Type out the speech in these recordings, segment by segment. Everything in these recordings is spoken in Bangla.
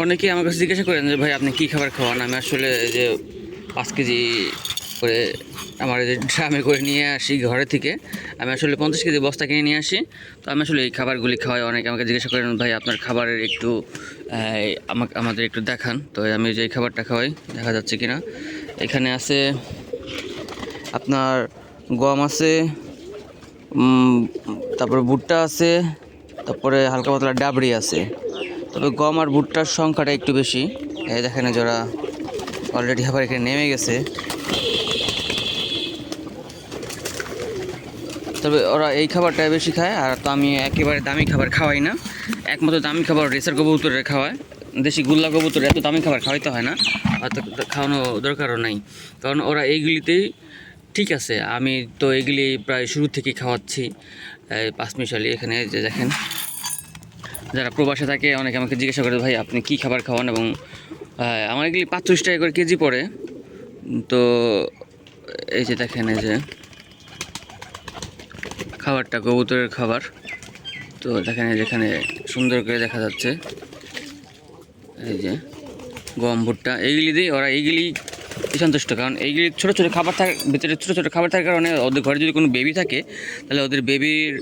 অনেকেই আমার কাছে জিজ্ঞাসা করেন যে, ভাই, আপনি কী খাবার খাওয়ান? আমি আসলে যে পাঁচ কেজি করে আমার এই যে ড্রামে করে নিয়ে আসি ঘরে থেকে। আমি আসলে পঞ্চাশ কেজি বস্তা কিনে নিয়ে আসি। তো আমি আসলে এই খাবারগুলি খাওয়াই। অনেকে আমাকে জিজ্ঞাসা করেন, ভাই, আপনার খাবারের একটু আমাকে, আমাদের একটু দেখান। তো আমি যে এই খাবারটা খাওয়াই, দেখা যাচ্ছে কিনা। এখানে আছে আপনার গম আছে তারপরে ভুট্টা আছে, তারপরে হালকা পাতলা ডাবরি আছে। তবে গম আর ভুট্টার সংখ্যাটা একটু বেশি। এই দেখেন যারা অলরেডি আবার এখানে নেমে গেছে। তবে ওরা এই খাবারটাই বেশি খায়, আর তো আমি একেবারে দামি খাবার খাওয়াই না। একমাত্র দামি খাবার রেসার কবুতরের খাওয়ায়। দেশি গুল্লা কবুতর এত দামি খাবার খাওয়াইতে হয় না আর তো খাওয়ানো দরকারও নাই। কারণ ওরা এইগুলিতেই ঠিক আছে, আমি তো এগুলি প্রায় শুরু থেকেই খাওয়াচ্ছি। পাঁচমিশালি এখানে যে দেখেন যারা প্রবাসে থাকে, অনেকে আমাকে জিজ্ঞাসা করে, ভাই, আপনি কী খাবার খাওয়ান? এবং আমার এগুলি পাঁচচল্লিশ টাকা করে কেজি পড়ে। তো, এই যে দেখেন, এই যে খাবারটা, কবুতরের খাবার। তো দেখেন যেখানে সুন্দর করে দেখা যাচ্ছে। এই যে গম ভুট্টা, এইগুলি দিয়ে ওরা এইগুলি সন্তুষ্ট। কারণ এইগুলি ছোটো ছোটো খাবার থাকার, ভিতরে ছোটো ছোটো খাবার থাকার কারণে ওদের ঘরে যদি কোনো বেবি থাকে, তাহলে ওদের বেবির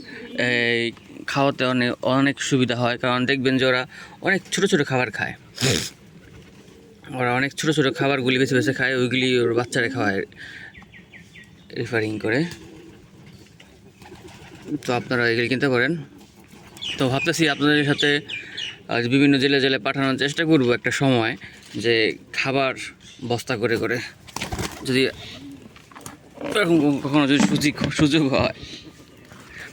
খাওয়াতে অনেক অনেক সুবিধা হয়, কারণ দেখবেন যে ওরা অনেক ছোটো ছোটো খাবার খায়। ওরা অনেক ছোটো ছোটো খাবারগুলি বেছে বেছে খায়, ওইগুলি ওর বাচ্চারা খাওয়ায় রেফারিং করে। তো আপনারা এগুলি কিনতে পারেন। তো ভাবতেছি আপনাদের সাথে বিভিন্ন জেলে জেলে পাঠানোর চেষ্টা করব একটা সময়, যে খাবার বস্তা করে করে যদি এরকম কখনো যদি সুযোগ সুযোগ হয়।